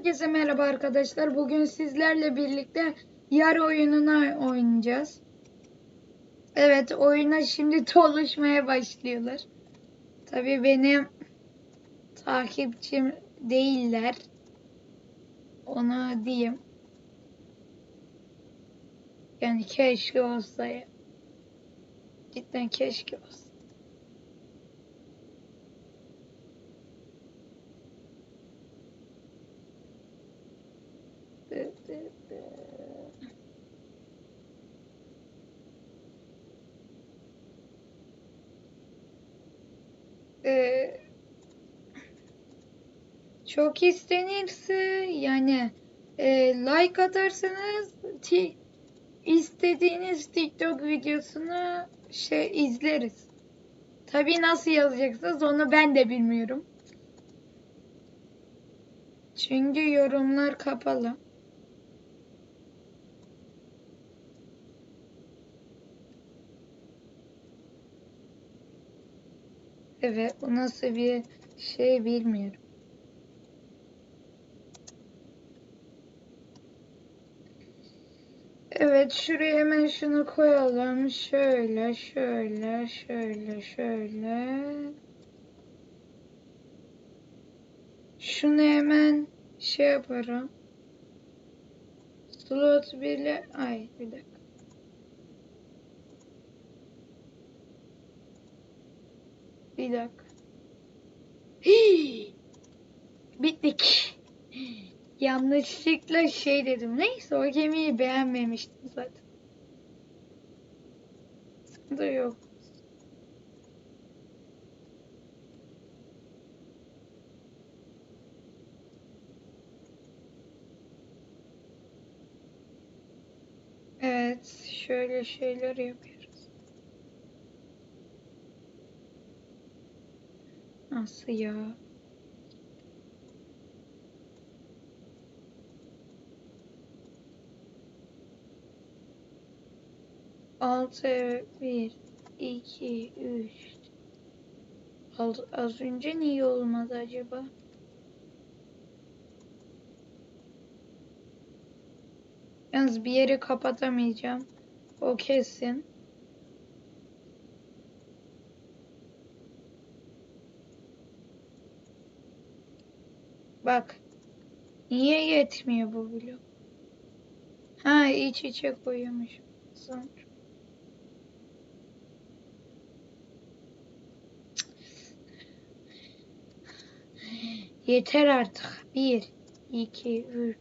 Herkese merhaba arkadaşlar. Bugün sizlerle birlikte yar oyununa oynayacağız. Evet oyuna şimdi doluşmaya başlıyorlar. Tabii benim takipçim değiller. Onu diyeyim. Yani keşke olsa. Cidden keşke olsa. Dı dı dı. Ee, çok istenirse yani e, like atarsanız istediğiniz TikTok videosunu şey izleriz. Tabii nasıl yazacaksınız onu ben de bilmiyorum. Çünkü yorumlar kapalı. Evet, bu nasıl bir şey bilmiyorum. Evet, şuraya hemen şunu koyalım. Şöyle, şöyle, şöyle, şöyle. Şunu hemen şey yaparım. Slot bile... Ay, bir dakika. Bir dakika. Hii! Bittik. Yanlışlıkla şey dedim. Neyse o gemiyi beğenmemiştim zaten. Sıkıntı yok. Evet, şöyle şeyler yapıyoruz. Nasıl ya? Altı, bir, iki, üç. Az, az önce niye olmadı acaba? Yalnız bir yeri kapatamayacağım. O kesin. Bak. Niye yetmiyor bu blok? Ha iç içe koyuyormuş. Sonra. Yeter artık. Bir, iki, üç,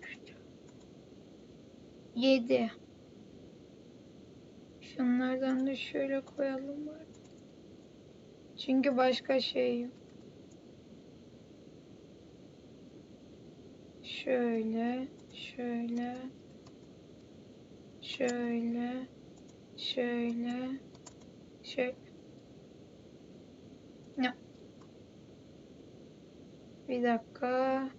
yedi. Şunlardan da şöyle koyalım var. Çünkü başka şey yok. Şöyle, şöyle, şöyle, şöyle, şöyle. Ne? Bir dakika.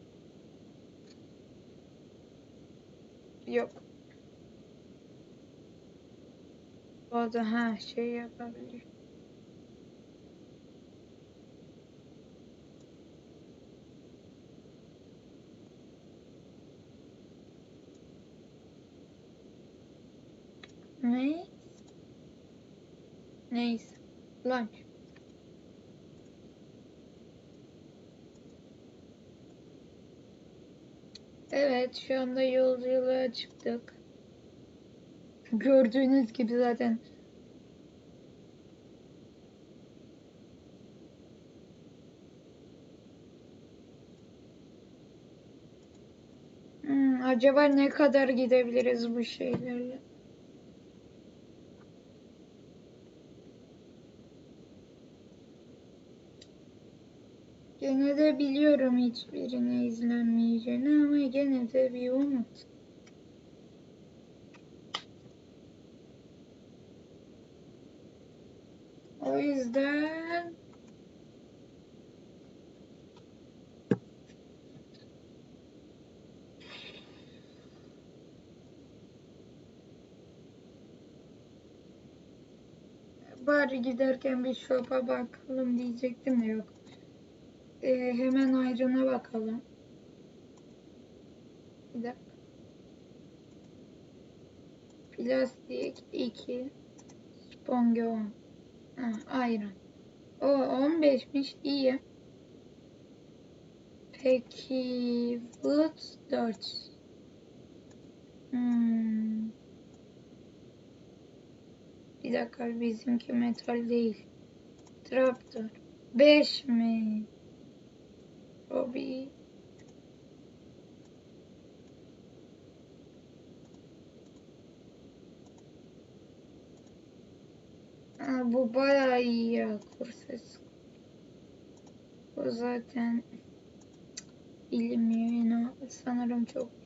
Yok. O da ha şey yapabilir. Ne? Neyse. Lunch. Evet, şu anda yolculuğa çıktık. Gördüğünüz gibi zaten Hmm, acaba ne kadar gidebiliriz bu şeylerle? Gene de biliyorum hiçbirine izlenmeyeceğini ama gene de bir umut. O yüzden bari giderken bir shop'a bakalım diyecektim de yok. Ee, hemen ayrına bakalım. Bir dakika. Plastik 2. Sponge 10. Ha, ayran. O 15'miş. iyi. Peki wood 4. Hmm. Bir dakika bizimki metal değil. Traptor. 5 mi? Robbie. Aa, bu bayağı iyi ya kurses. Bu zaten bilinmiyor yine sanırım çok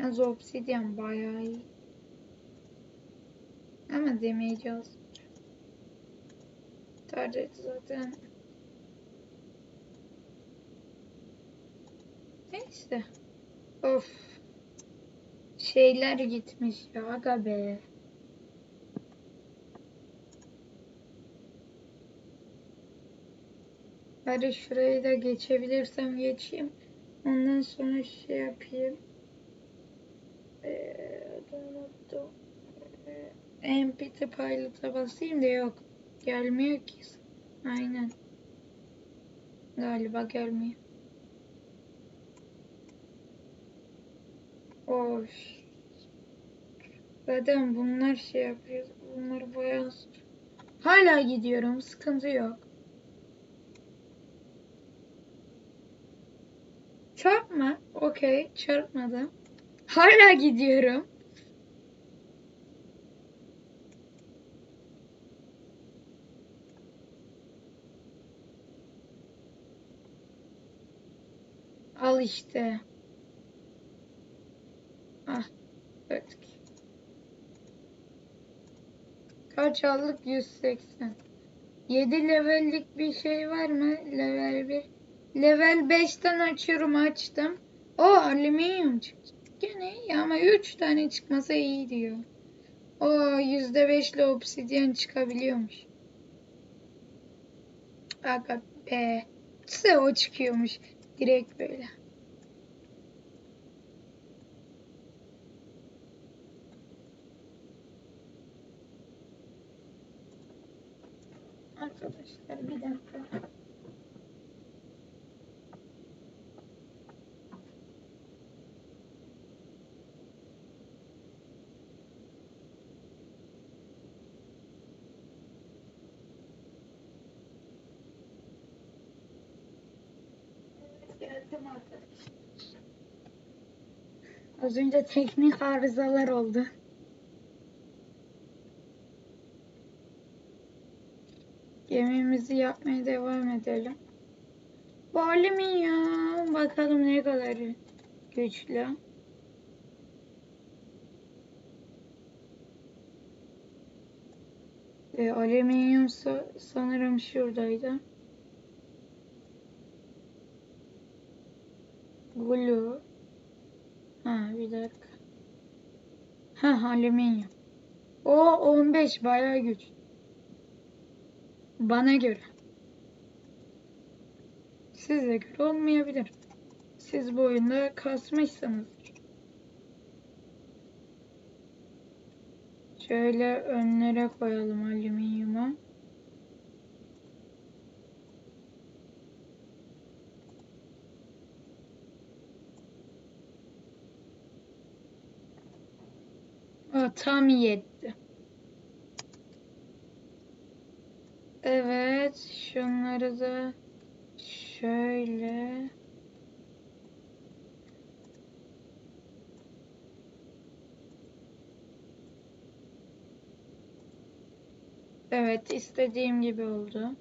Yalnız obsidyen bayağı iyi. Ama demeyeceğiz. Target zaten. Neyse. Of. Şeyler gitmiş ya aga be. Hadi şurayı da geçebilirsem geçeyim. Ondan sonra şey yapayım. Ee, unuttum. Ee, Empty Pilot'a basayım da yok. Gelmiyor ki. Aynen. Galiba gelmiyor. Of. Zaten bunlar şey yapıyor. Bunlar bayağı. Hala gidiyorum. Sıkıntı yok. Çarpma. Okey. Çarpmadım. Hala gidiyorum. Al işte. Ah. Evet. Kaç aldık? 180. 7 levellik bir şey var mı? Level 1. Level 5'ten açıyorum açtım. O alüminyum çıktı. Gene iyi ama 3 tane çıkmasa iyi diyor. O %5 ile obsidyen çıkabiliyormuş. Aga be. Size o çıkıyormuş. Direkt böyle. Arkadaşlar bir dakika. Geldim arkadaşlar. Az önce teknik arızalar oldu. Gemimizi yapmaya devam edelim. Bu alüminyum bakalım ne kadar güçlü. E, alüminyum sa- sanırım şuradaydı. Glue. Ha bir dakika. Ha alüminyum. O 15 bayağı güç. Bana göre. Size göre olmayabilir. Siz bu oyunda kasmışsınızdır. Şöyle önlere koyalım alüminyumu. Tam yetti. Evet, şunları da şöyle Evet, istediğim gibi oldu.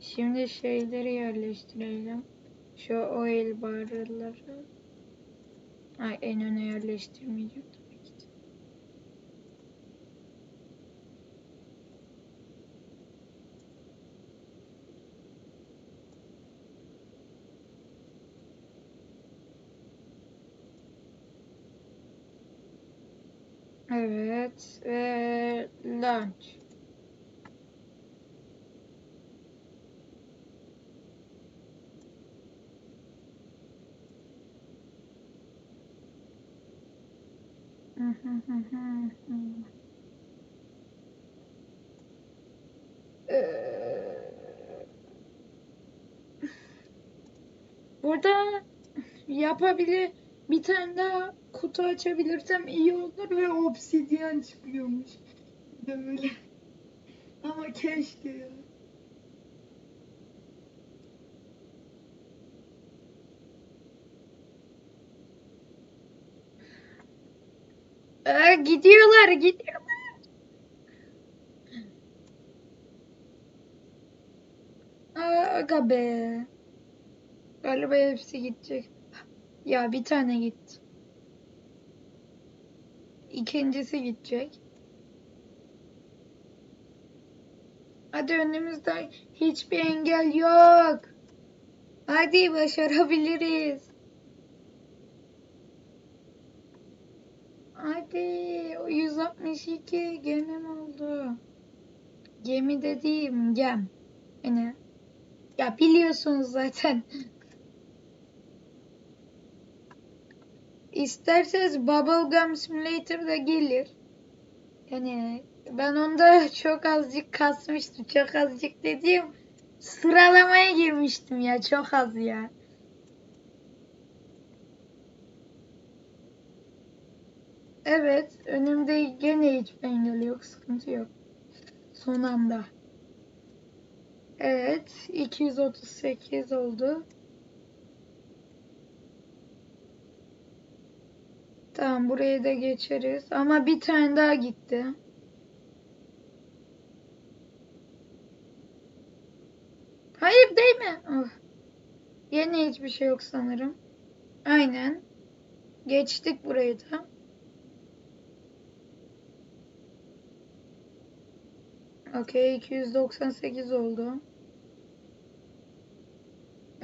Şimdi şeyleri yerleştirelim. Şu oil barrelları. Ay, en öne yerleştirmeyeceğim Evet ve launch. Ee, Burada yapabilir bir tane daha kutu açabilirsem iyi olur ve obsidyen çıkıyormuş. Böyle. Ama keşke ya. Aa, gidiyorlar, gidiyorlar. Aga be. Galiba hepsi gidecek. Ya bir tane gitti. İkincisi gidecek. Hadi önümüzde hiçbir engel yok. Hadi başarabiliriz. Hadi o 162 gene mi oldu? Gemi dediğim gem. Yani ya biliyorsunuz zaten. İsterseniz Bubblegum Simulator da gelir. Yani ben onda çok azıcık kasmıştım. Çok azıcık dediğim sıralamaya girmiştim ya. Çok az ya. Evet. Önümde gene hiçbir engel yok. Sıkıntı yok. Son anda. Evet. 238 oldu. Tamam burayı da geçeriz. Ama bir tane daha gitti. Hayır değil mi? Oh. Yine hiçbir şey yok sanırım. Aynen. Geçtik burayı da. Okey 298 oldu.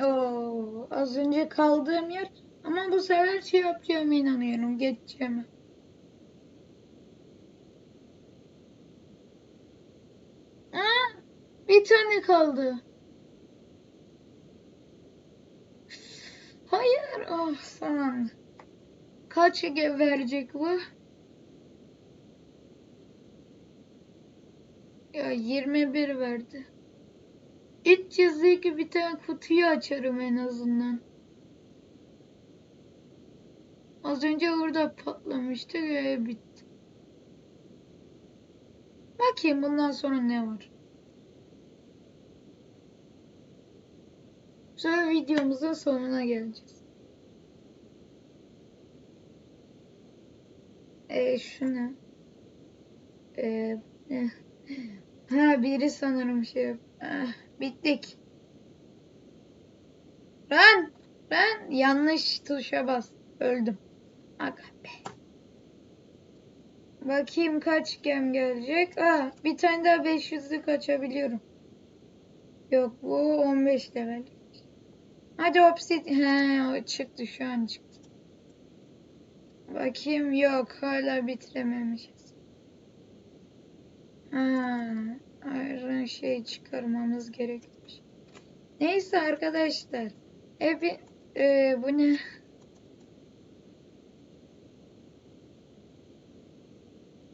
Oo, az önce kaldığım yer ama bu sefer şey yapacağıma inanıyorum. Geçeceğime. Aa, bir tane kaldı. Hayır. Oh son anda. Kaç verecek bu? Ya 21 verdi. 300'lük bir tane kutuyu açarım en azından. Az önce orada patlamıştı ve bitti. Bakayım bundan sonra ne var. Sonra videomuzun sonuna geleceğiz. Ee, şunu. Ee, eh. ha biri sanırım şey yap. Ah, bittik. Ben ben yanlış tuşa bas. Öldüm. Aga. Bakayım kaç gem gelecek. Aa, bir tane daha 500'lük açabiliyorum. Yok bu 15 level. Hadi obsid. He o çıktı şu an çıktı. Bakayım yok hala bitirememişiz. Ha, ayrı şey çıkarmamız gerekmiş. Neyse arkadaşlar. Hep e, bu ne?